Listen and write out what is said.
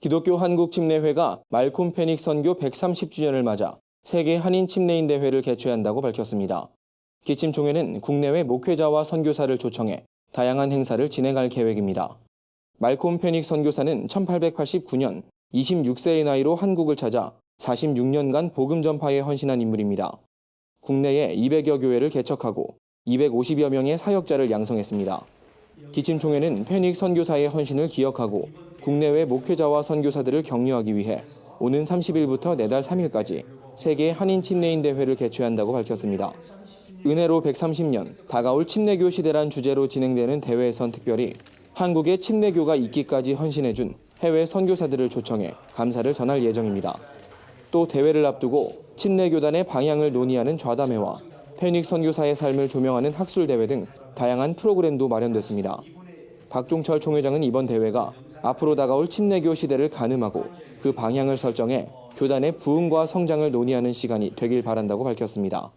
기독교 한국 침례회가 말콤 페닉 선교 130주년을 맞아 세계 한인 침례인 대회를 개최한다고 밝혔습니다. 기침총회는 국내외 목회자와 선교사를 초청해 다양한 행사를 진행할 계획입니다. 말콤 페닉 선교사는 1889년 26세의 나이로 한국을 찾아 46년간 복음 전파에 헌신한 인물입니다. 국내에 200여 교회를 개척하고 250여 명의 사역자를 양성했습니다. 기침총회는 페닉 선교사의 헌신을 기억하고 국내외 목회자와 선교사들을 격려하기 위해 오는 30일부터 내달 3일까지 세계 한인 침례인 대회를 개최한다고 밝혔습니다. 은혜로 130년 다가올 침례교 시대란 주제로 진행되는 대회에선 특별히 한국에 침례교가 있기까지 헌신해준 해외 선교사들을 초청해 감사를 전할 예정입니다. 또 대회를 앞두고 침례교단의 방향을 논의하는 좌담회와 페닉 선교사의 삶을 조명하는 학술 대회 등 다양한 프로그램도 마련됐습니다. 박종철 총회장은 이번 대회가 앞으로 다가올 침례교 시대를 가늠하고 그 방향을 설정해 교단의 부흥과 성장을 논의하는 시간이 되길 바란다고 밝혔습니다.